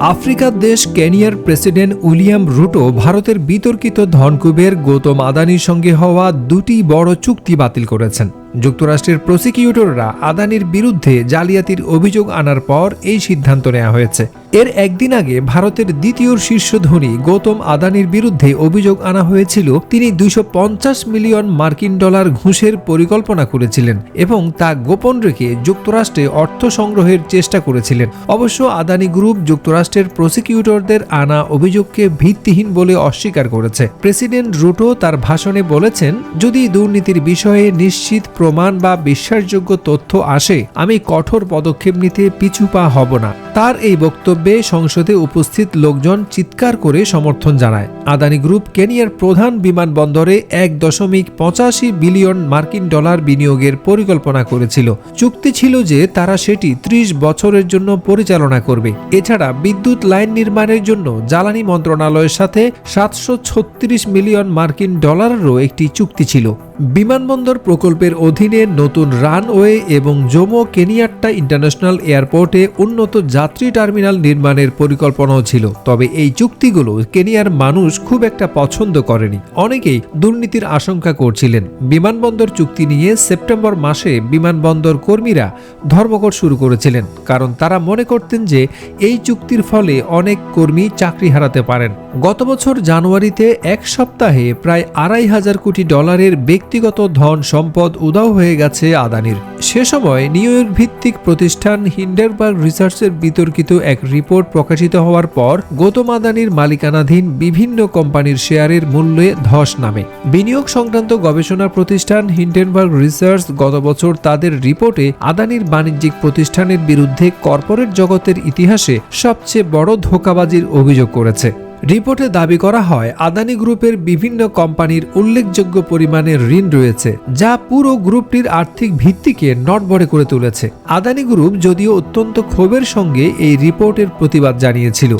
আফ্রিকার দেশ কেনিয়ার প্রেসিডেন্ট উইলিয়াম রুটো ভারতের বিতর্কিত ধনকুবের গৌতম আদানির সঙ্গে হওয়া দুটি বড় চুক্তি বাতিল করেছেন। যুক্তরাষ্ট্রের প্রসিকিউটররা আদানির বিরুদ্ধে জালিয়াতির অভিযোগ আনার পর এই সিদ্ধান্ত নেওয়া হয়েছে। এর একদিন আগে ভারতের দ্বিতীয় শীর্ষ ধনী গৌতম আদানির বিরুদ্ধে অভিযোগ আনা হয়েছিল, তিনি দুইশো পঞ্চাশ মিলিয়ন মার্কিন ডলার ঘুষের পরিকল্পনা করেছিলেন এবং তা গোপন রেখে যুক্তরাষ্ট্রে অর্থ সংগ্রহের চেষ্টা করেছিলেন। অবশ্য আদানি গ্রুপ যুক্তরাষ্ট্রের প্রসিকিউটরদের আনা অভিযোগকে ভিত্তিহীন বলে অস্বীকার করেছে। প্রেসিডেন্ট রুটো তার ভাষণে বলেছেন, যদি দুর্নীতির বিষয়ে নিশ্চিত প্রমাণ বা বিশ্বাসযোগ্য তথ্য আসে, আমি কঠোর পদক্ষেপ নিতে পিছু পা হব না। তার এই বক্তব্যে সংসদে উপস্থিত লোকজন চিৎকার করে সমর্থন জানায়। আদানি গ্রুপ কেনিয়ার প্রধান বিমানবন্দরে এক দশমিক পঁচাশি বিলিয়ন মার্কিন ডলার বিনিয়োগের পরিকল্পনা করেছিল। চুক্তি ছিল যে তারা সেটি ত্রিশ বছরের জন্য পরিচালনা করবে। এছাড়া বিদ্যুৎ লাইন নির্মাণের জন্য জ্বালানি মন্ত্রণালয়ের সাথে সাতশো ছত্রিশ মিলিয়ন মার্কিন ডলারেরও একটি চুক্তি ছিল। বিমানবন্দর প্রকল্পের অধীনে নতুন রানওয়ে এবং জোমো কেনিয়াট্টা ইন্টারন্যাশনাল এয়ারপোর্টে উন্নত যাত্রী টার্মিনাল নির্মাণের পরিকল্পনাও ছিল। তবে এই চুক্তিগুলো কেনিয়ার মানুষ খুব একটা পছন্দ করেনি। অনেকেই দুর্নীতির আশঙ্কা করছিলেন। বিমানবন্দর চুক্তি নিয়ে সেপ্টেম্বর মাসে বিমানবন্দর কর্মীরা ধর্মঘট শুরু করেছিলেন, কারণ তারা মনে করতেন যে এই চুক্তির ফলে অনেক কর্মী চাকরি হারাতে পারেন। গত বছর জানুয়ারিতে এক সপ্তাহে প্রায় আড়াই হাজার কোটি ডলারের ব্যক্তিগত ধন সম্পদ উদাও হয়ে গেছে আদানির। সে সময় নিউ ইয়র্ক ভিত্তিক প্রতিষ্ঠান হিন্ডারবার্গ রিসার্চের বিতর্কিত এক রিপোর্ট প্রকাশিত হওয়ার পর গৌতম আদানির মালিকানাধীন বিভিন্ন কোম্পানির শেয়ারের মূল্যে ধস নামে। বিনিয়োগ সংক্রান্ত গবেষণা প্রতিষ্ঠান হিন্ডেনবার্গ রিসার্চ গত বছর তাদের রিপোর্টে আদানির বাণিজ্যিক প্রতিষ্ঠানের বিরুদ্ধে কর্পোরেট জগতের ইতিহাসে সবচেয়ে বড় ধোকাবাজির অভিযোগ করেছে। রিপোর্টে দাবি করা হয়, আদানি গ্রুপের বিভিন্ন কোম্পানির উল্লেখযোগ্য পরিমাণে ঋণ রয়েছে, যা পুরো গ্রুপটির আর্থিক ভিত্তিকে নটবড়ে করে তুলেছে। আদানি গ্রুপ যদিও অত্যন্ত ক্ষোভের সঙ্গে এই রিপোর্টের প্রতিবাদ জানিয়েছিল।